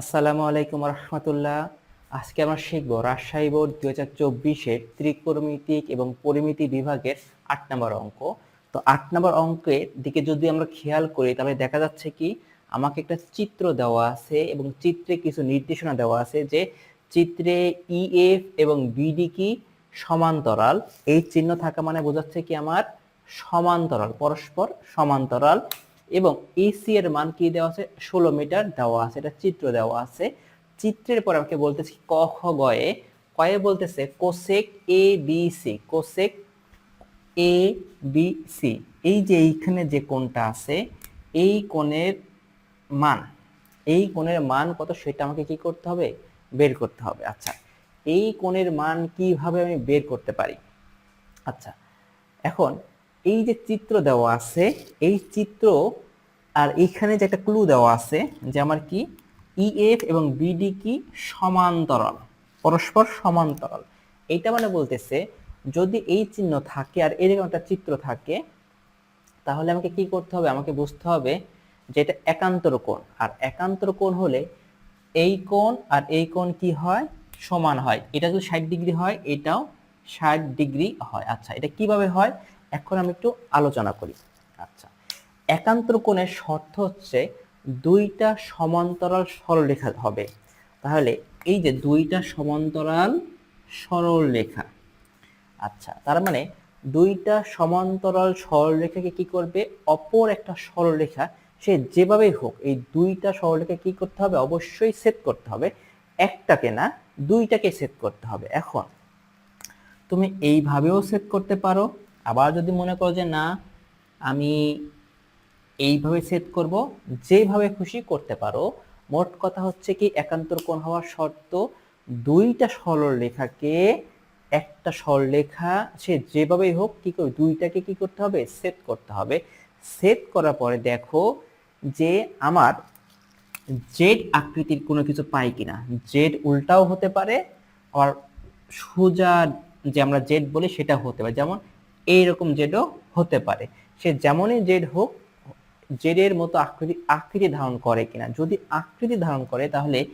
আসসালামু আলাইকুম রহমতুল্লাহ। আজকে আমরা শিখব রাজশাহী বোর্ড দুই হাজার চব্বিশের ত্রিকোণমিতিক এবং পরিমিতি বিভাগের আট নম্বর অঙ্ক। তো আট নম্বর অঙ্কের দিকে যদি আমরা খেয়াল করি, তাহলে দেখা যাচ্ছে কি, আমাকে একটা চিত্র দেওয়া আছে এবং চিত্রে কিছু নির্দেশনা দেওয়া আছে যে চিত্রে ইএফ এবং বিডি কি সমান্তরাল। এই চিহ্ন থাকা মানে বোঝাচ্ছে কি আমার সমান্তরাল, পরস্পর সমান্তরাল এবং এসি এর মান কি দেওয়া আছে? ষোলো মিটার দেওয়া আছে, এটা চিত্র দেওয়া আছে। চিত্রের পর আমাকে বলতেছি ক, খ গয়ে কয়ে বলতেছে cosec A B C cosec A B C এই যে এইখানে যে কোণটা আছে, এই কোণের মান, এই কোণের মান কত সেটা আমাকে কি করতে হবে? বের করতে হবে। আচ্ছা এই কোণের মান কীভাবে আমি বের করতে পারি? আচ্ছা এখন এই যে চিত্র দেওয়া আছে, এই চিত্র আর এইখানে যে একটা ক্লু দেওয়া আছে যে আমার কি ইএফ এবং বিডি কি সমান্তরাল, পরস্পর সমান্তরাল। এইটা মানে বলতেছে যদি এই চিহ্ন থাকে আর এরকম একটা চিত্র থাকে, তাহলে আমাকে কি করতে হবে? আমাকে বুঝতে হবে যে এটা একান্তর কোণ। আর একান্তর কোণ হলে এই কোণ আর এই কোণ কি হয়? সমান হয়। এটা যদি ষাট ডিগ্রি হয়, এটাও ষাট ডিগ্রি হয়। আচ্ছা এটা কীভাবে হয়? এখন আমি একটু আলোচনা করি। আচ্ছা। একান্তর কোণের শর্ত হচ্ছে দুইটা সমান্তরাল সরলরেখা হবে। তাহলে এই যে দুইটা সমান্তরাল সরলরেখা আচ্ছা তার মানে দুইটা সমান্তরাল সরলরেখাকে কি করবে? অপর একটা সরলরেখা, সে যেভাবেই হোক, এই দুইটা সরলরেখা কি করতে হবে? অবশ্যই সেট করতে হবে। একটাকে না, দুইটাকে সেট করতে হবে। এখন তুমি এইভাবেও সেট করতে পারো। আবার যদি মনে করো যে না, আমি এইভাবে সেট করব, যেভাবে খুশি করতে পারো। মোট কথা হচ্ছে কি, একান্তর কোণ হওয়ার শর্ত, দুইটা সরলরেখাকে একটা সরলরেখা, সে যেভাবেই হোক, কি করবে দুইটাকে কি করতে হবে? সেট করতে হবে। সেট করার পরে দেখো যে আমার জেড আকৃতির কোনো কিছু পাই কিনা। জেড উল্টাও হতে পারে আবার সোজা যে আমরা জেড বলি সেটা হতে পারে। যেমন এইরকম জেডও হতে পারে। সে যেমনই জেড হোক জেডের মতো আকৃতি আকৃতি ধারণ করে কিনা। যদি আকৃতি ধারণ করে, তাহলে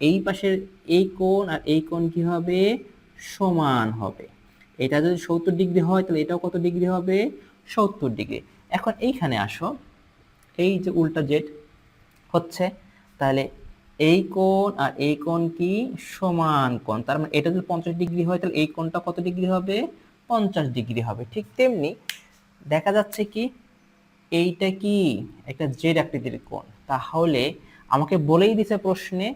এই পাশের এই কোণ আর এই কোণ কি হবে? সমান হবে। এটা যদি সত্তর ডিগ্রি হয়, তাহলে এটাও কত ডিগ্রি হবে? সত্তর ডিগ্রি। এখন এইখানে আসো। এই যে উল্টা জেড হচ্ছে, তাহলে এই কোণ আর এই কোণ কি? সমান কোণ। তার মানে এটা যদি পঞ্চাশ ডিগ্রি হয়, তাহলে এই কোণটা কত ডিগ্রি হবে? পঞ্চাশ ডিগ্রি হবে। ঠিক তেমনি দেখা যাচ্ছে কি এইটা কি একটা জেড আকৃতির কোণ? তাহলে আমাকে বলেই দিছে প্রশ্নে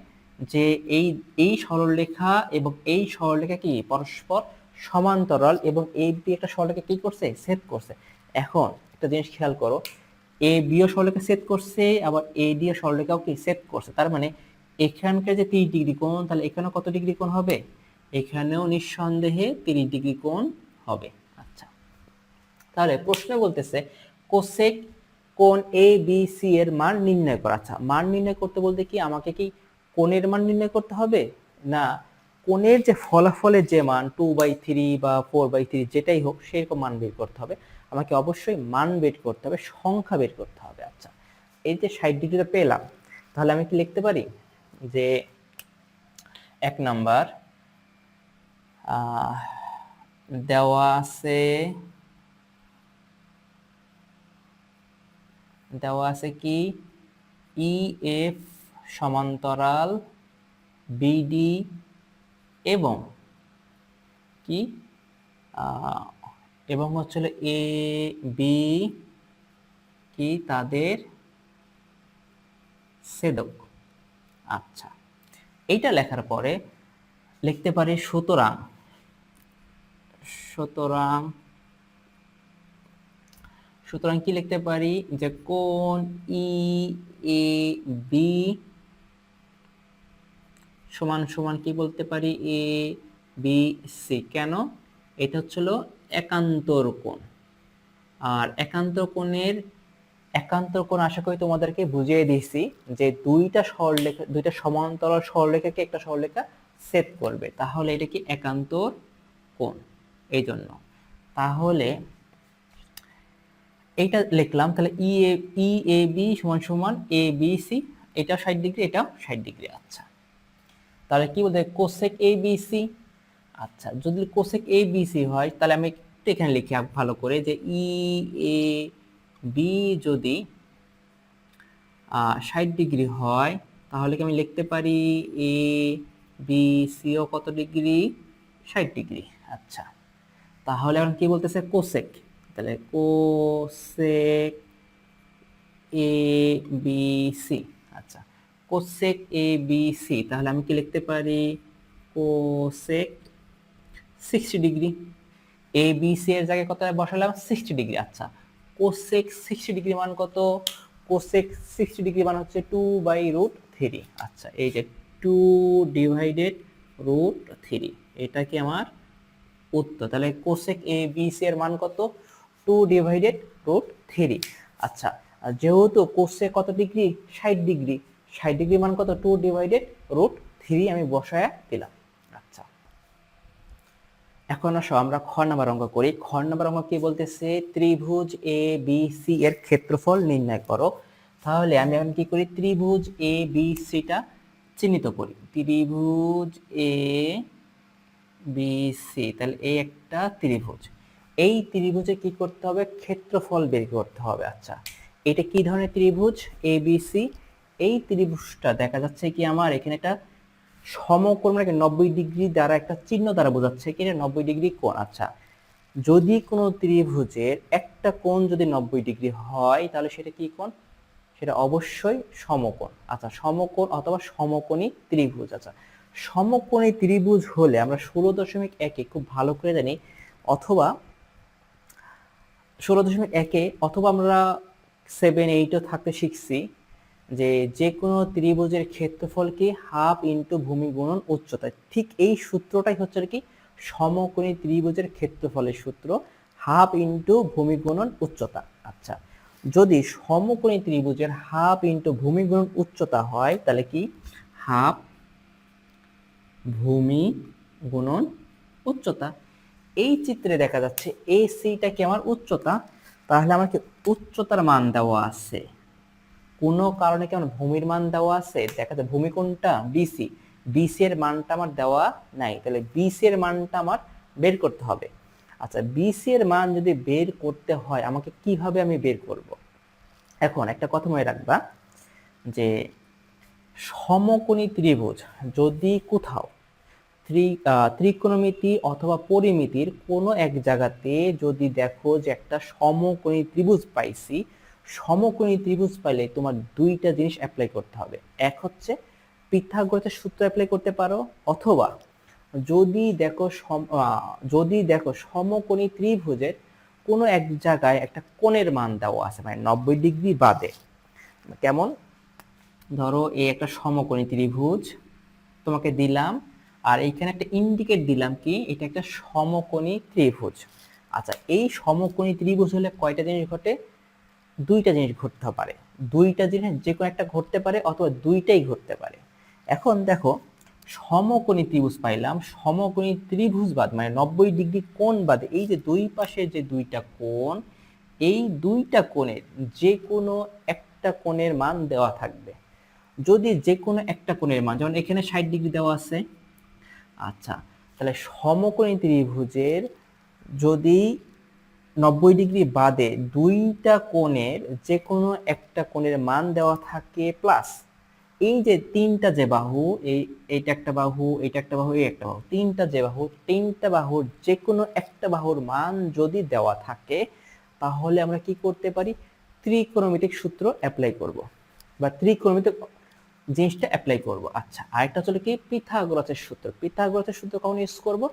যে এই এই সরলরেখা এবং এই সরলরেখা কি পরস্পর সমান্তরাল এবং এই বি একটা সরলরেখা কি করছে? সেট করছে। এখন একটা জিনিস খেয়াল করো, এ বিও সরলরেখা সেট করছে, আবার এ ডি এর সরলরেখাও কি সেট করছে? তার মানে এখানকার যে তিরিশ ডিগ্রি কোণ, তাহলে এখানেও কত ডিগ্রি কোণ হবে? এখানেও নিঃসন্দেহে তিরিশ ডিগ্রি কোণ হবে। আচ্ছা। তাহলে প্রশ্ন বলতেছে কোসেক কোণ এ বি সি এর মান নির্ণয় করা। আচ্ছা মান নির্ণয় করতে বলতে কি আমাকে কি কোণের মান নির্ণয় করতে হবে? না, কোণের যে ফলাফলের যে মান টু বাই থ্রি বা ফোর বাই থ্রি যেটাই হোক, সেরকম মান বের করতে হবে। আমাকে অবশ্যই মান বের করতে হবে, সংখ্যা বের করতে হবে। আচ্ছা এই যে ষাট ডিগ্রিটা পেলাম, তাহলে আমি কি লিখতে পারি? যে এক নাম্বার দেওয়া আছে দেওয়া আছে কি? ই এফ সমান্তরাল বিডি এবং কি? এবং হচ্ছিল এ বি কি তাদের সেদক আচ্ছা এইটা লেখার পরে লিখতে পারি সুতরাং সুতরাং সুতরাং কি লিখতে পারি? যে কোন ই, এ, বি সমান সমান কি বলতে পারি? A, B, C. কেন? এটা হচ্ছিল একান্তর কোণ। আর একান্তর কোণের, একান্তর কোণ আশা করি তোমাদেরকে বুঝিয়ে দিয়েছি যে দুইটা সরলরেখা, দুইটা সমান্তরাল সরলরেখাকে একটা সরলরেখা সেট করবে। তাহলে এটা কি একান্তর কোণ? এই জন্য তাহলে এইটা লিখলাম, তাহলে ই এ ই এ বি সমান সমান এ বি সি এটাও ষাট ডিগ্রি এটাও ষাট ডিগ্রি আচ্ছা। তাহলে কি বলতে কোসেক এ বি সি আচ্ছা যদি কোসেক এ বি সি হয়, তাহলে আমি একটু এখানে লিখি ভালো করে, যে ই এ বি যদি ষাট ডিগ্রি হয়, তাহলে কি আমি লিখতে পারি এ বি সিও কত ডিগ্রি? ষাট ডিগ্রি আচ্ছা। তাহলে এখন কি বলতেছে কোসেক তাহলে কোসেক এ, বি, সি। আচ্ছা কোসেক এ, বি, সি। তাহলে আমি কি লিখতে পারি? Cosec sixty degree. A, B, C এর জায়গায় কত বসালাম সিক্সটি ডিগ্রি। আচ্ছা কোসেক সিক্সটি ডিগ্রি মান কত? কোসেক সিক্সটি ডিগ্রি মান হচ্ছে টু বাই রুট থ্রি। আচ্ছা এই যে টু ডিভাইডেড রুট থ্রি, এটা কি আমার উত্তর? তাহলে কোসেক এ, বি, সি এর মান কত? টু ডিভাইডেড রুট থ্রি আচ্ছা যেহেতু কোসেক কত ডিগ্রি ষাট ডিগ্রি ষাট ডিগ্রি মান কত? টু ডিভাইডেড রুট থ্রি আমি বসায় দিলাম। আচ্ছা। এখন আসো, আমরা খ নাম্বার অঙ্ক করি। খ নাম্বার অঙ্ক কি বলতেছে? ত্রিভুজ এ বি সি এর ক্ষেত্রফল নির্ণয় করো। তাহলে আমি এখন কি করি? ত্রিভুজ এ বি সিটা চিহ্নিত করি। ত্রিভুজ এ বি সি তাহলে এই একটা ত্রিভুজ। এই ত্রিভুজে কি করতে হবে? ক্ষেত্রফল বের করতে হবে। আচ্ছা এটা কি ধরনের ত্রিভুজ? এ বি সি এই ত্রিভুজটা দেখা যাচ্ছে কি আমার এখানে একটা সমকোণ মানে নব্বই ডিগ্রি দ্বারা একটা চিহ্ন দ্বারা বোঝাচ্ছে কি এটা নব্বই ডিগ্রি কোণ। আচ্ছা যদি কোনো ত্রিভুজের একটা কোণ যদি নব্বই ডিগ্রি হয়, তাহলে সেটা কি কোণ? সেটা অবশ্যই সমকোণ। আচ্ছা সমকোণ অথবা সমকোণী ত্রিভুজ। আচ্ছা সমকোণী ত্রিভুজ হলে আমরা ষোলো দশমিক একে খুব ভালো করে জানি, অথবা ষোলো দশমিক একে অথবা আমরা সেভেন এইটও থাকতে শিখছি যে যে কোনো ত্রিভুজের ক্ষেত্রফলকে হাফ ইন্টু ভূমি গুণন উচ্চতা। ঠিক এই সূত্রটাই হচ্ছে আর কি সমকোণী ত্রিভুজের ক্ষেত্রফলের সূত্র হাফ ইন্টু ভূমি গুণন উচ্চতা। আচ্ছা যদি সমকোণী ত্রিভুজের হাফ ইন্টু ভূমি গুণন উচ্চতা হয়, তাহলে কি? হাফ ভূমি গুণন উচ্চতা। এই চিত্রে দেখা যাচ্ছে এই সিটা কি আমার উচ্চতা? তাহলে আমার কি উচ্চতার মান দেওয়া আছে। কোনো কারণে কি আমার ভূমির মান দেওয়া আছে? দেখা যায় ভূমি কোনটা বিসি বিসি এর মানটা আমার দেওয়া নাই। তাহলে বিসি এর মানটা আমার বের করতে হবে। আচ্ছা বিসি এর মান যদি বের করতে হয়, আমাকে কীভাবে আমি বের করব? এখন একটা কথা মনে রাখবা যে সমকোণী ত্রিভুজ যদি কোথাও ত্রি ত্রিকোণমিতি অথবা পরিমিতির কোনো এক জায়গাতে যদি দেখো যে একটা সমকোণী ত্রিভুজ পাইছি, সমকোণী ত্রিভুজ পাইলে তোমার দুইটা জিনিস অ্যাপ্লাই করতে হবে। এক হচ্ছে পিথাগোরাসের সূত্র অ্যাপ্লাই করতে পারো, অথবা যদি দেখো যদি দেখো সমকোণী ত্রিভুজের কোনো এক জায়গায় একটা কোণের মান দেওয়া আছে মানে নব্বই ডিগ্রি বাদে। কেমন? ধরো এই একটা সমকোণী ত্রিভুজ, তোমাকে দিলাম আর এইখানে একটা ইন্ডিকেট দিলাম কি, এটা একটা সমকোণী ত্রিভুজ। আচ্ছা এই সমকোণী ত্রিভুজ হলে কয়টা জিনিস ঘটে? দুইটা জিনিস ঘটতে পারে। দুইটা জিনিস যে কোনো একটা ঘটতে পারে অথবা দুইটাই ঘটতে পারে। এখন দেখো, সমকোণী ত্রিভুজ পাইলাম, সমকোণী ত্রিভুজ বাদ মানে নব্বই ডিগ্রি কোণ বাদে, এই যে দুই পাশে যে দুইটা কোণ, এই দুইটা কোণের যে কোনো একটা কোণের মান দেওয়া থাকবে। যদি যে কোনো একটা কোণের মান, যেমন এখানে ষাট ডিগ্রি দেওয়া আছে আচ্ছা তাহলে সমকোণী ত্রিভুজের যদি নব্বই ডিগ্রি বাদে দুইটা কোণের যে কোনো একটা কোণের মান দেওয়া থাকে প্লাস এই যে তিনটা যে বাহু, এই, এইটা একটা বাহু, এইটা একটা বাহু, এই একটা বাহু, তিনটা যে বাহু, তিনটা বাহুর যে কোনো একটা বাহুর মান যদি দেওয়া থাকে, তাহলে আমরা কি করতে পারি? ত্রিকোণমিতিক সূত্র অ্যাপ্লাই করব। বা ত্রিকোণমিতিক জিনিসটা অ্যাপ্লাই করব। আচ্ছা আরেকটা হলো কি, পিথাগোরাসের সূত্র। পিথাগোরাসের সূত্র কখন ইউজ করব?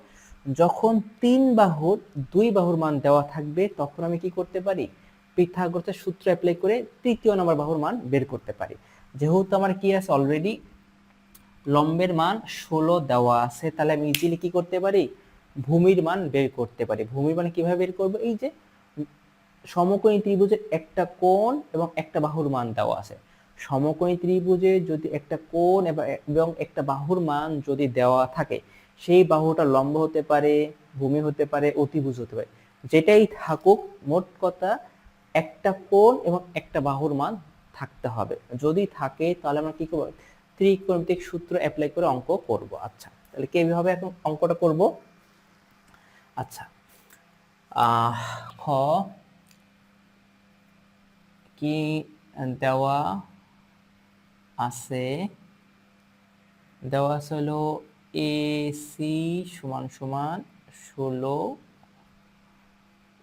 যখন তিন বাহুর, দুই বাহুর মান দেওয়া থাকবে, তখন আমি কি করতে পারি? পিথাগোরাসের সূত্র অ্যাপ্লাই করে তৃতীয় নম্বর বাহুর মান বের করতে পারি। যেহেতু আমার কি আছে অলরেডি লম্বের মান ষোলো দেওয়া আছে, তাহলে আমি ইজিলি কি করতে পারি? ভূমির মান বের করতে পারি। ভূমির মান কীভাবে বের করব? এই যে, সমকোণী ত্রিভুজের একটা কোণ এবং একটা বাহুর মান দেওয়া আছে। সমকোণী ত্রিভুজে যদি একটা কোণ এবং একটা বাহুর মান যদি দেওয়া থাকে, সেই বাহুটা লম্ব হতে পারে, ভূমি হতে পারে অতিভুজ হতে পারে। যেটাই থাকুক, মোট কথা একটা কোণ এবং একটা বাহুর মান থাকতে হবে। যদি থাকে, তাহলে আমরা কি করব? ত্রিকোণমিতিক সূত্র অ্যাপ্লাই করে অঙ্ক করব। আচ্ছা তাহলে কীভাবে এখন অঙ্কটা করব? আচ্ছা খ, কি দেওয়া আছে। দেওয়া আছে হলো এ সি সমান সমান ষোলো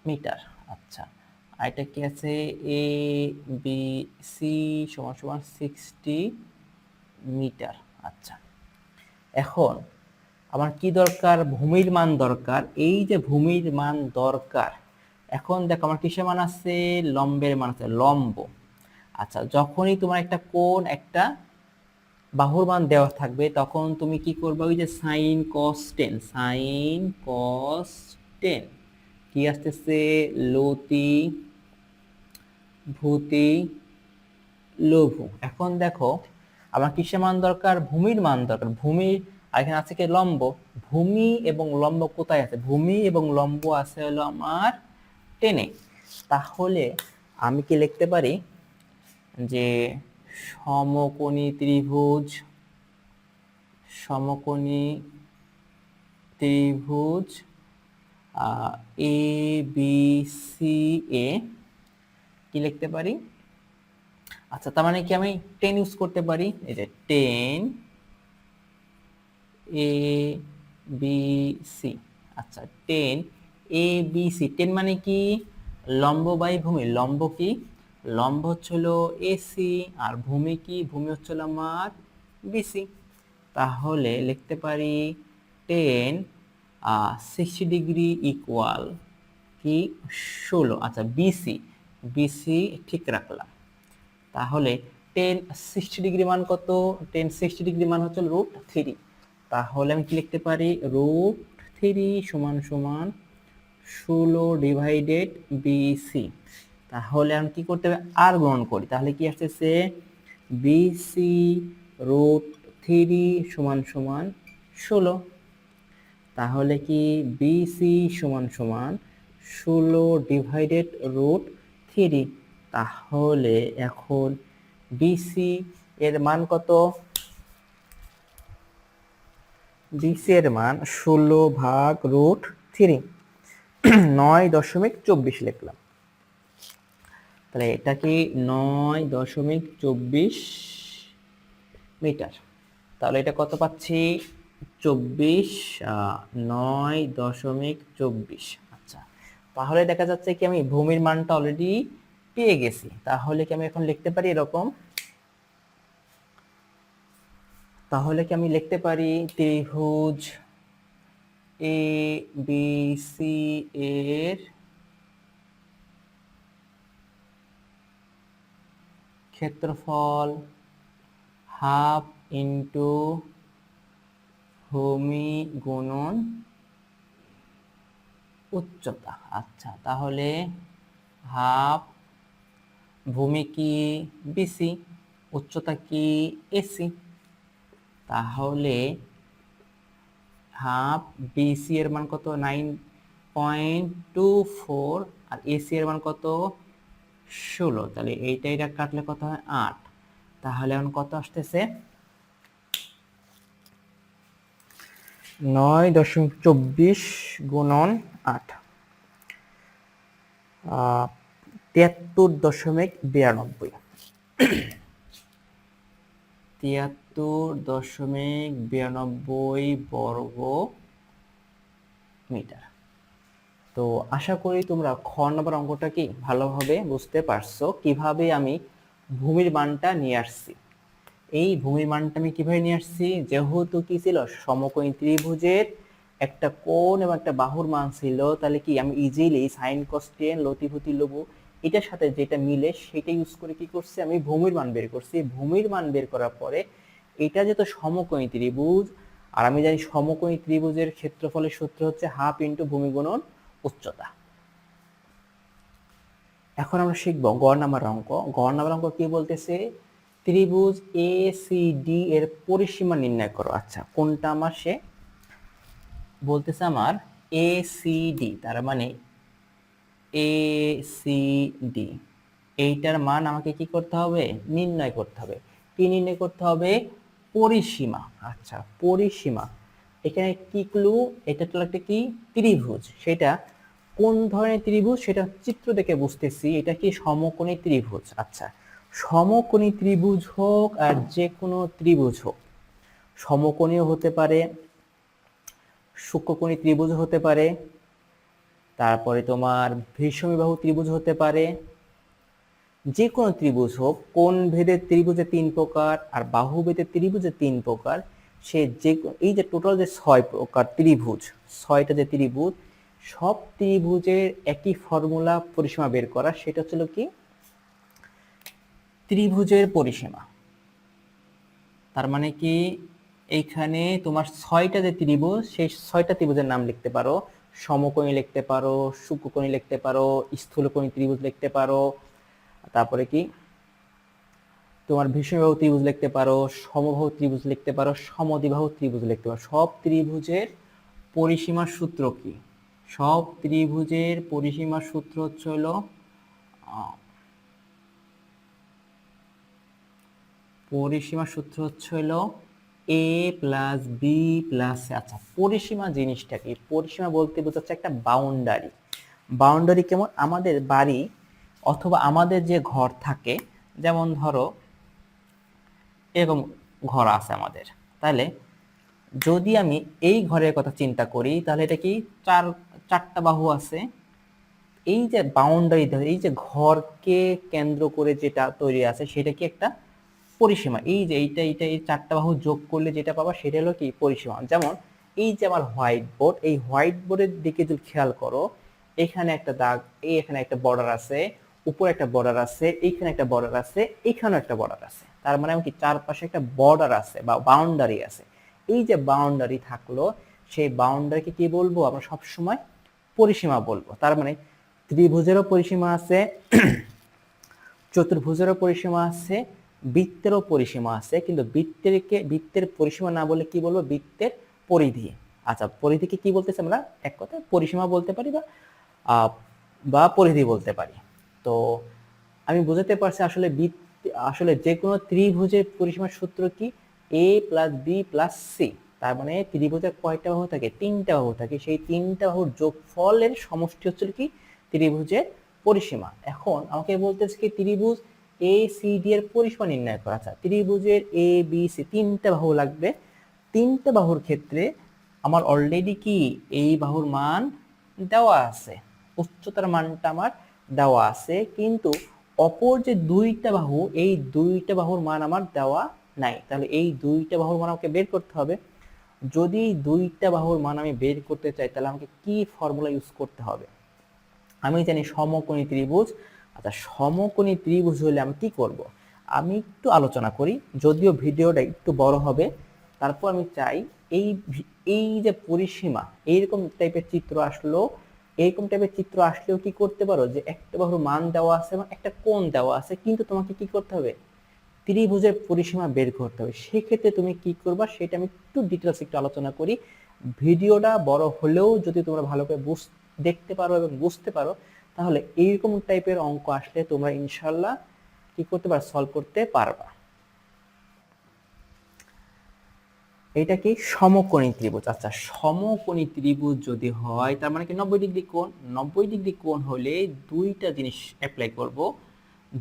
মিটার। আচ্ছা এটা কি আছে? এ, বি, সি সমান সমান সিক্সটি মিটার। আচ্ছা এখন আমার কি দরকার? ভূমির মান দরকার। এই যে ভূমির মান দরকার, এখন দেখো আমার কিসের মান আছে? লম্বের মান আছে, লম্ব। আচ্ছা যখনই তোমার একটা কোণ, একটা বাহুর মান দেওয়া থাকবে, তখন তুমি কি করবে? ওই যে sine cos tan sine cos tan কি আসতেছে? লতি ভূতি লঘু। এখন দেখো, আমার কিসের মান দরকার? ভূমির মান দরকার। ভূমির আর এখানে আছে কি? লম্ব। ভূমি এবং লম্ব কোথায় আছে? ভূমি এবং লম্ব আছে হলো আমার টেনে তাহলে আমি কি লিখতে পারি? যে সমকোণী ত্রিভুজ সমকোণী ত্রিভুজ এ বি সি এ কি লিখতে পারি? আচ্ছা তার মানে কি আমি টেন ইউজ করতে পারি? এই যে টেন এ বি সি আচ্ছা tan A B C tan মানে কি? লম্ব বাই ভূমি, লম্ব কি? লম্ব হচ্ছিল এসি আর ভূমি কি? ভূমি হচ্ছিল আমার বিসি তাহলে লিখতে পারি টেন সিক্সটি ডিগ্রি ইকুয়াল কি? ষোলো। আচ্ছা বিসি বিসি ঠিক রাখলাম। তাহলে টেন সিক্সটি ডিগ্রি মান কত? টেন সিক্সটি ডিগ্রি মান হচ্ছে রুট থ্রি তাহলে আমি কি লিখতে পারি? রুট থ্রি সমান সমান ষোলো ডিভাইডেড বিসি তাহলে আমি কি করতে হবে? আর গ্রহণ করি। তাহলে কি আসতেছে? বিসি রুট থ্রি সমান সমান ষোলো। তাহলে কি বিসি সমান সমান ষোলো ডিভাইডেড রুট থ্রি তাহলে এখন বিসি এর মান কত? বিসি এর মান ষোলো ভাগ রুট থ্রি নয় দশমিক চব্বিশ লিখলাম। তাহলে এটা কি নয় দশমিক চব্বিশ মিটার? তাহলে এটা কত পাচ্ছি? চব্বিশ নয় দশমিক চব্বিশ। আচ্ছা তাহলে দেখা যাচ্ছে কি আমি ভূমির মানটা অলরেডি পেয়ে গেছি। তাহলে কি আমি এখন লিখতে পারি এরকম? তাহলে কি আমি লিখতে পারি ত্রিভুজ এ বি সি এর ক্ষেত্রফল হাফ ইন্টু ভূমি গুণন উচ্চতা। আচ্ছা তাহলে হাফ ভূমি কি বিসি উচ্চতা কি এসি তাহলে হাফ বিসি এর মান কত? নাইন পয়েন্ট টু ফোর, আর এসি এর মান কত? ষোলো, তাহলে এইটা এটা কাটলে কত হয়? আট। তাহলে এখন কত আসতেছে? নয় দশমিক চব্বিশ গুণন আট। তিয়াত্তর দশমিক বিরানব্বই। তিয়াত্তর দশমিক বিরানব্বই বর্গ মিটার। তো আশা করি তোমরা খ নম্বর অঙ্কটা কি ভালোভাবে বুঝতে পারছ? কীভাবে আমি ভূমির মানটা নিয়ে আসছি? এই ভূমির মানটা আমি কীভাবে নিয়ে আসছি? যেহেতু কি ছিল সমকোণী ত্রিভুজের একটা কোণ এবং একটা বাহুর মান ছিল, তাহলে কি আমি ইজিলি সাইন কস টেন লতিভূতি লঘু এটার সাথে যেটা মিলে সেটা ইউজ করে কি করছি আমি ভূমির মান বের করছি। ভূমির মান বের করার পরে এটা যেহেতু সমকোণী ত্রিভুজ, আর আমি জানি সমকোণী ত্রিভুজের ক্ষেত্রফলের সূত্র হচ্ছে হাফ ইন্টু ভূমি গুণন উচ্চতা। এখন আমরা শিখব গড় অঙ্ক। গড় অঙ্ক কি বলতেছে? ত্রিভুজ এ সি ডি এর পরিসীমা নির্ণয় করো। আচ্ছা কোনটা আমার সে? বলতেছে আমার এ সি ডি তার মানে এ সি ডি এইটার মান আমাকে কি করতে হবে? নির্ণয় করতে হবে। কি নির্ণয় করতে হবে? পরিসীমা। আচ্ছা পরিসীমা। এখানে কি ক্লু এটা তো একটা কি? ত্রিভুজ। সেটা কোন ধরনের ত্রিভুজ? সেটা চিত্র দেখে বুঝতেছি। এটা কি সমকোণী ত্রিভুজ? আচ্ছা সমকোণী ত্রিভুজ হোক আর যে কোনো ত্রিভুজ হোক। সমকোণীয় হতে পারে, সূক্ষ্মকোণী ত্রিভুজ হতে পারে, তারপরে তোমার ভীষণবাহু ত্রিভুজ হতে পারে যে কোনো ত্রিভুজ হোক। কোন ভেদের ত্রিভুজে তিন প্রকার আর বাহু ভেদের ত্রিভুজে তিন প্রকার। সে যে এই যে টোটাল যে ছয় প্রকার ত্রিভুজ, ছয়টা যে ত্রিভুজ, সব ত্রিভুজের একই ফর্মুলা পরিসীমা বের করা, সেটা ছিল কি? ত্রিভুজের পরিসীমা। তার মানে কি? এইখানে তোমার ছয়টা যে ত্রিভুজ, সেই ছয়টা ত্রিভুজের নাম লিখতে পারো। সমকোণী লিখতে পারো সূক্ষ্মকোণী লিখতে পারো, স্থূলকোণী ত্রিভুজ লিখতে পারো। তারপরে কি? তোমার ভীষণবাহু ত্রিভুজ লিখতে পারো, সমবাহু ত্রিভুজ লিখতে পারো, সমদ্বিবাহু ত্রিভুজ লিখতে পারো। সব ত্রিভুজের পরিসীমার সূত্র কি? সব ত্রিভুজের পরিসীমার সূত্র হচ্ছে হলো পরিসীমার সূত্র হচ্ছে হলো এ প্লাস বি প্লাস আচ্ছা পরিসীমা জিনিসটা কি? পরিসীমা বলতে বোঝাচ্ছে একটা বাউন্ডারি বাউন্ডারি কেমন? আমাদের বাড়ি অথবা আমাদের যে ঘর থাকে, যেমন ধরো এরকম ঘর আছে আমাদের। তাহলে যদি আমি এই ঘরের কথা চিন্তা করি, তাহলে এটা কি চার, চারটা বাহু আছে? এই যে বাউন্ডারি এই যে ঘরকে কেন্দ্র করে যেটা তৈরি আছে, সেটা কি একটা পরিসীমা? এই যে এইটা এইটা, এই চারটা বাহু যোগ করলে যেটা পাবা, সেটা হলো কি পরিসীমা? যেমন এই যে আমার হোয়াইট বোর্ড এই হোয়াইট বোর্ডের দিকে যদি খেয়াল করো, এখানে একটা দাগ, এই এখানে একটা বর্ডার আছে উপরে একটা বর্ডার আছে, এইখানে একটা বর্ডার আছে, এইখানেও একটা বর্ডার আছে। তার মানে কি চারপাশে একটা বর্ডার আছে বা বাউন্ডারি আছে। এই যে বাউন্ডারি থাকল, সেই বাউন্ডারিকে কি বলব? আমরা সবসময় পরিসীমা বলব। তার মানে ত্রিভুজেরও পরিসীমা আছে, চতুর্ভুজেরও পরিসীমা আছে, বৃত্তেরও পরিসীমা আছে। কিন্তু বৃত্তেরকে, বৃত্তের পরিসীমা না বলে কি বলব? বৃত্তের পরিধি। আচ্ছা পরিধিকে কি বলতেছি আমরা? এক কথায় পরিসীমা বলতে পারি বা বা পরিধি বলতে পারি। তো আমি বুঝাতে পারছি আসলে বি, আসলে যে কোনো ত্রিভুজের পরিসীমার সূত্র কি? A plus B plus C তার মানে ত্রিভুজের কয়টা বাহু থাকে? তিনটা বাহু থাকে। সেই তিনটা বাহুর যোগফলের সমষ্টি হচ্ছে কি? ত্রিভুজের পরিসীমা। এখন আমাকে বলতেছে কি, ত্রিভুজ এ সি ডি এর পরিসীমা নির্ণয় করা। আচ্ছা ত্রিভুজের এ বি সি তিনটা বাহু লাগবে। তিনটা বাহুর ক্ষেত্রে আমার অলরেডি কি এই বাহুর মান দেওয়া আছে? উচ্চতার মানটা আমার দেওয়া আছে, কিন্তু অপর যে দুইটা বাহু, এই দুইটা বাহুর মান আমার দেওয়া নাই। তাহলে এই দুইটা বাহুর মান আমাকে বের করতে হবে। যদি এই দুইটা বাহুর মান আমি বের করতে চাই, তাহলে আমাকে কি ফর্মুলা ইউজ করতে হবে? আমি জানি সমকোণী ত্রিভুজ। আচ্ছা সমকোণী ত্রিভুজ হলে আমি কি করব? আমি একটু আলোচনা করি, যদিও ভিডিওটা একটু বড় হবে। তারপর আমি চাই এই এই যে পরিসীমা, এইরকম টাইপের চিত্র আসলো এইরকম টাইপের চিত্র আসলেও কি করতে পারো? যে একটা বাহুর মান দেওয়া আছে এবং একটা কোণ দেওয়া আছে, কিন্তু তোমাকে কি করতে হবে? ত্রিভুজের পরিসীমা বের করতে হবে। সেক্ষেত্রে তুমি কি করবা? সেটা আমি একটু ডিটেলস একটু আলোচনা করি। ভিডিওটা বড় হলেও যদি তোমরা ভালো করে বুঝ, দেখতে পারো এবং বুঝতে পারো, তাহলে এইরকম টাইপের অঙ্ক আসলে তোমরা ইনশাল্লাহ কি করতে পারো? সলভ করতে পারবা। এটা কি সমকোণী ত্রিভুজ? আচ্ছা সমকোণী ত্রিভুজ যদি হয়, তার মানে কি নব্বই ডিগ্রি কোণ? নব্বই ডিগ্রি কোণ হলে দুইটা জিনিস অ্যাপ্লাই করব।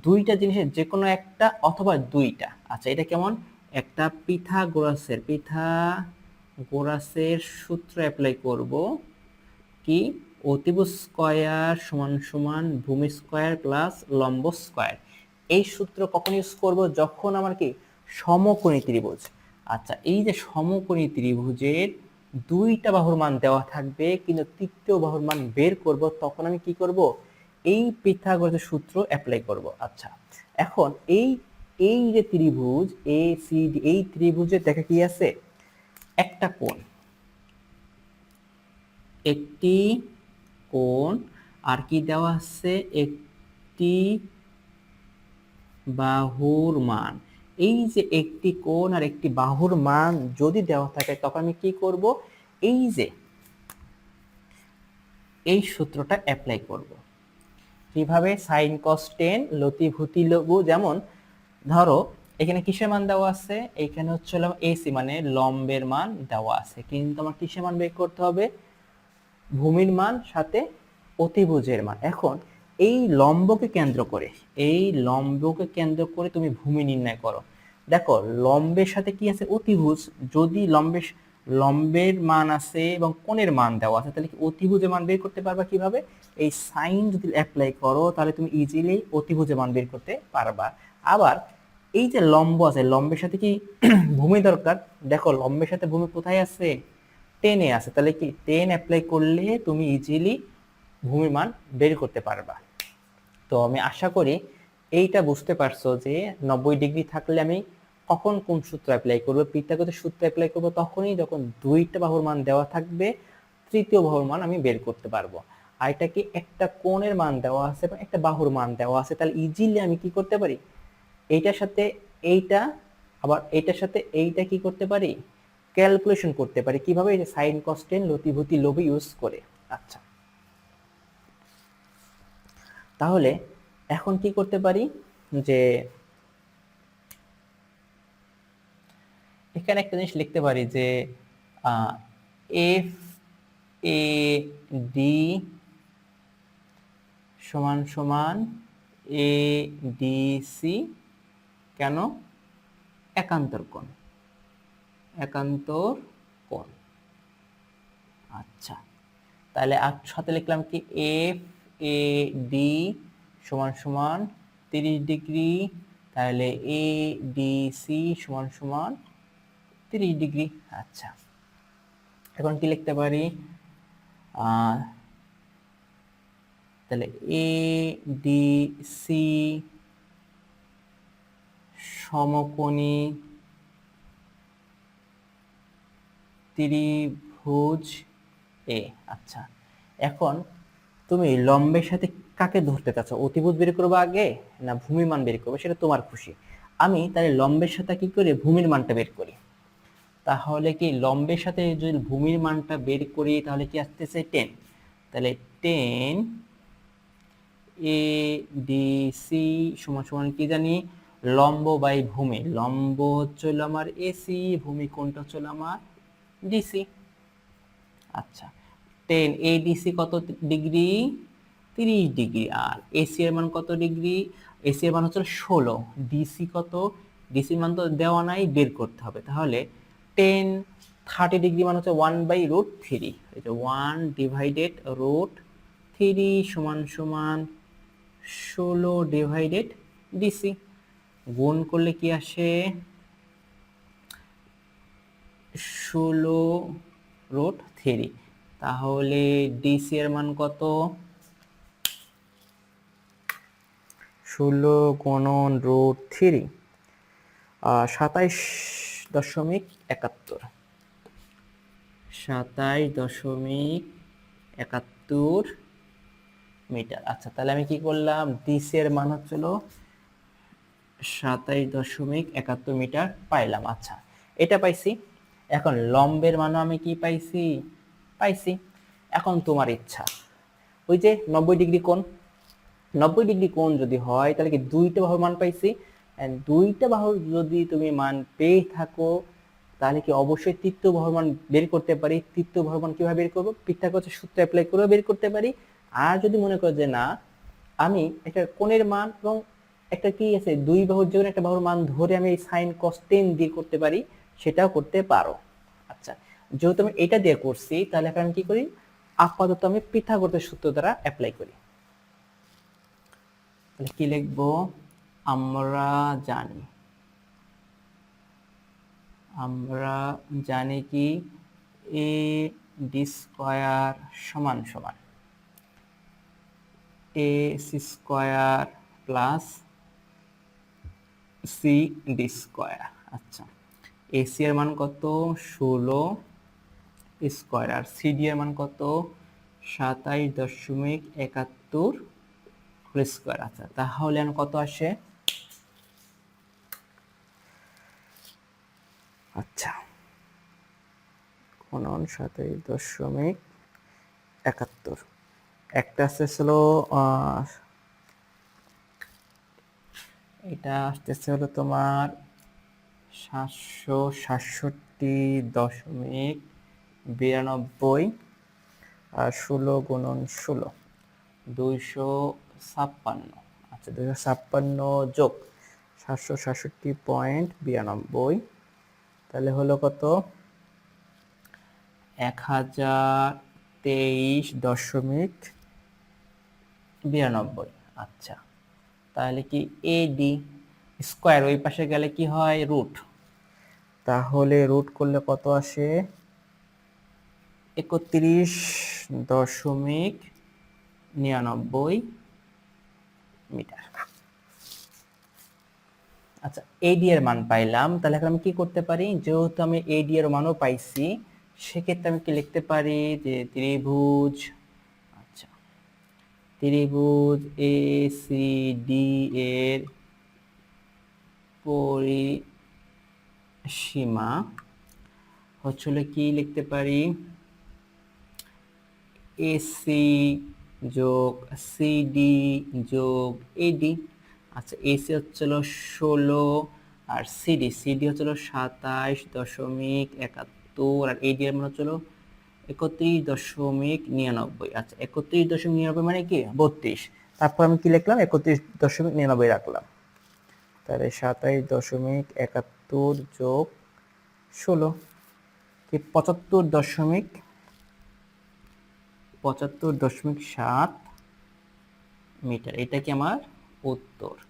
দুইটা জিনিসের যে কোনো একটা অথবা দুইটা। আচ্ছা এটা কেমন? একটা পিথাগোরাসের পিথাগোরাসের সূত্র অ্যাপ্লাই করব কি? অতিভুজ স্কয়ার সমান সমান ভূমি স্কয়ার প্লাস লম্ব স্কয়ার। এই সূত্র কখন ইউজ করব? যখন আমার কি সমকোণী ত্রিভুজ। আচ্ছা এই যে সমকোণী ত্রিভুজের দুইটা বাহুর মান দেওয়া থাকবে, কিন্তু তৃতীয় বাহুর মান বের করব, তখন আমি কি করব? এই পিথাগোরাসের সূত্র অ্যাপ্লাই করব। আচ্ছা এখন এই এই যে ত্রিভুজ এ সি ডি এই ত্রিভুজের দেখা কি আছে? একটা কোণ। একটি কোণ, আর কি দেওয়া আছে? একটি বাহুর মান। এই যে একটি কোণ আর একটি বাহুর মান যদি দেওয়া থাকে, তখন আমি কি করব? এই যে এই সূত্রটা অ্যাপ্লাই করব। কীভাবে? সাইন কস টেন লতিভূতি লঘু, যেমন ধরো, এখানে কিসের মান দেওয়া আছে? এখানে হচ্ছে এসি মানে লম্বের মান দেওয়া আছে। কিন্তু আমার কিসের মান বের করতে হবে? ভূমির মান, সাথে অতিভুজের মান। এখন, এই লম্বকে কেন্দ্র করে, এই লম্বকে কেন্দ্র করে তুমি ভূমি নির্ণয় করো। দেখো, লম্বের সাথে কি আছে? অতিভুজ। যদি লম্বের লম্বের মান আছে এবং কোণের মান দেওয়া আছে, তাহলে কি অতিভুজের মান বের করতে পারবা কীভাবে? এই সাইন যদি অ্যাপ্লাই করো, তাহলে তুমি ইজিলি অতিভুজের মান বের করতে পারবা। আবার এই যে লম্ব আছে, লম্বের সাথে কি ভূমি দরকার? দেখো, লম্বের সাথে ভূমি কোথায় আছে? টেনে আছে। তাহলে কি টেন অ্যাপ্লাই করলে তুমি ইজিলি ভূমির মান বের করতে পারবা। তো আমি আশা করি এইটা বুঝতে পারছ যে নব্বই ডিগ্রি থাকলে আমি কখন কোন সূত্র অ্যাপ্লাই করব? পিথাগোরাসের সূত্র অ্যাপ্লাই করব তখনই যখন দুইটা বাহুর মান দেওয়া থাকবে, তৃতীয় বাহুর মান আমি বের করতে পারব। আর এটা কি একটা কোণের মান দেওয়া আছে এবং একটা বাহুর মান দেওয়া আছে? তাহলে ইজিলি আমি কি করতে পারি? এইটার সাথে এইটা, আবার এইটার সাথে এইটা কি করতে পারি? ক্যালকুলেশন করতে পারি। কীভাবে? এই সাইন কস্টেন লতিভূতি লোভি ইউজ করে। আচ্ছা। তাহলে এখন কি করতে পারি? যে এখানে একটা জিনিস লিখতে পারি যে এফ এ ডি সমান সমান এ ডি সি কেন? একান্তর কোণ। একান্তর কোণ। আচ্ছা। তাহলে আর সাথে লিখলাম কি? এফ এ ডি সমান সমান তিরিশ ডিগ্রি, তাহলে এ ডি সি সমান সমান তিরিশ ডিগ্রি। আচ্ছা। এখন কি লিখতে পারি? তাহলে এ ডি সি সমকোণী ত্রিভুজ এ আচ্ছা। এখন তুমি লম্বের সাথে কাকে ধরতে চাচ্ছ? অতিভুজ বের করবে আগে না ভূমির মান বের করবে? সেটা তোমার খুশি। আমি তাহলে লম্বের সাথে কি করি? ভূমির মানটা বের করি। তাহলে কি লম্বের সাথে যদি ভূমির মানটা বের করি, তাহলে কি আসতেছে টেন তাহলে টেন এ ডি সি সমান সমান কি জানি? লম্ব বাই ভূমি। লম্ব হচ্ছে আমার এসি ভূমি কোনটা হচ্ছে আমার ডিসি আচ্ছা টেন এডিসি কত ডিগ্রি? তিরিশ ডিগ্রি। আর এসি এর মান কত ডিগ্রি? এসি এর মান হচ্ছে ষোলো। ডিসি কত? ডিসি মান তো দেওয়া নাই, বের করতে হবে। তাহলে টেন থার্টি ডিগ্রি মান হচ্ছে ওয়ান বাই রুট থ্রি এই যে ওয়ান ডিভাইডেড রুট থ্রি সমান সমান ষোলো ডিভাইডেড ডিসি গুণ করলে কি আসে? ষোলো রুট থ্রি তাহলে ডিসি এর মান কত? ষোলো গুণন রুট থ্রি সাতাইশ দশমিক একাত্তর। সাতাইশ দশমিক একাত্তর মিটার। আচ্ছা তাহলে আমি কি করলাম? ডিসি এর মান হচ্ছিল সাতাইশ দশমিক একাত্তর মিটার পাইলাম। আচ্ছা এটা পাইছি। এখন লম্বের মানও আমি কি পাইছি? পাইছি। এখন তোমার ইচ্ছা। ওই যে নব্বই ডিগ্রি কোণ। নব্বই ডিগ্রি কোণ যদি হয়, তাহলে কি দুইটা বাহুর মান পাইছি? দুইটা বাহুর যদি তুমি মান পেয়ে থাকো তাহলে কি অবশ্যই বাহুর মান বের করতে পারি? বাহুর মান কীভাবে বের করব? পিথাগোরাসের সূত্র অ্যাপ্লাই করেও বের করতে পারি। আর যদি মনে করো যে না, আমি একটা কোণের মান এবং একটা কি আছে, দুই বাহুর যে একটা বাহুর মান ধরে আমি এই সাইন কস টেন দিয়ে করতে পারি, সেটাও করতে পারো। আচ্ছা যেহেতু আমি এটা দিয়ে করছি, তাহলে এখন আমি কি করি? আপাতত আমি পিথাগোরাসের সূত্র দ্বারা অ্যাপ্লাই করি। তাহলে কি লিখব? আমরা জানি। আমরা জানি কি? এ ডি স্কোয়ার সমান সমান। A C square plus C D square আচ্ছা এসি এর মান কত? ষোলো। স্কোয়ার আর সিডি এর মান কত? সাতাইশ দশমিক একাত্তর স্কোয়ার আচ্ছা তাহলে কত আসে? আচ্ছা। কোনন সাতাইশ দশমিক একাত্তর। একটা আছে ছিল এটা আসতেছে হলো তোমার সাতশো সাতষট্টি দশমিক বিরানব্বই আর ষোলো গুণন ষোলো, দুইশো ছাপ্পান্ন। আচ্ছা দুইশো ছাপ্পান্ন যোগ সাতশো সাতষট্টি পয়েন্ট বিরানব্বই। তাহলে হলো কত? এক হাজার তেইশ দশমিক বিরানব্বই। আচ্ছা তাহলে কি এডি স্কোয়ার ওই পাশে গেলে কি হয়? রুট। তাহলে রুট করলে কত আসে? একত্রিশ দশমিক নিরানব্বই মিটার। আচ্ছা এডি এর মান পাইলাম। তাহলে এখন আমি কি করতে পারি? যেহেতু আমি এডি এর মানও পাইছি, সেক্ষেত্রে আমি কি লিখতে পারি? যে ত্রিভুজ আচ্ছা ত্রিভুজ এ সি ডি এর পরিসীমা হচ্ছিল কি লিখতে পারি? এসি যোগ সিডি যোগ এডি আচ্ছা এসি হচ্ছিল ষোলো আর সিডি সিডি হচ্ছিল সাতাইশ দশমিক একাত্তর আর এডি এর মানে হচ্ছিল একত্রিশ দশমিক নিরানব্বই। আচ্ছা একত্রিশ দশমিক নিরানব্বই মানে কি? বত্রিশ। তারপর আমি কি লিখলাম? একত্রিশ দশমিক নিরানব্বই রাখলাম। তাহলে সাতাইশ দশমিক একাত্তর যোগ ষোলো, কি? পঁচাত্তর দশমিক পঁচাত্তর দশমিক সাত মিটার। এটা কি আমার? উত্তর।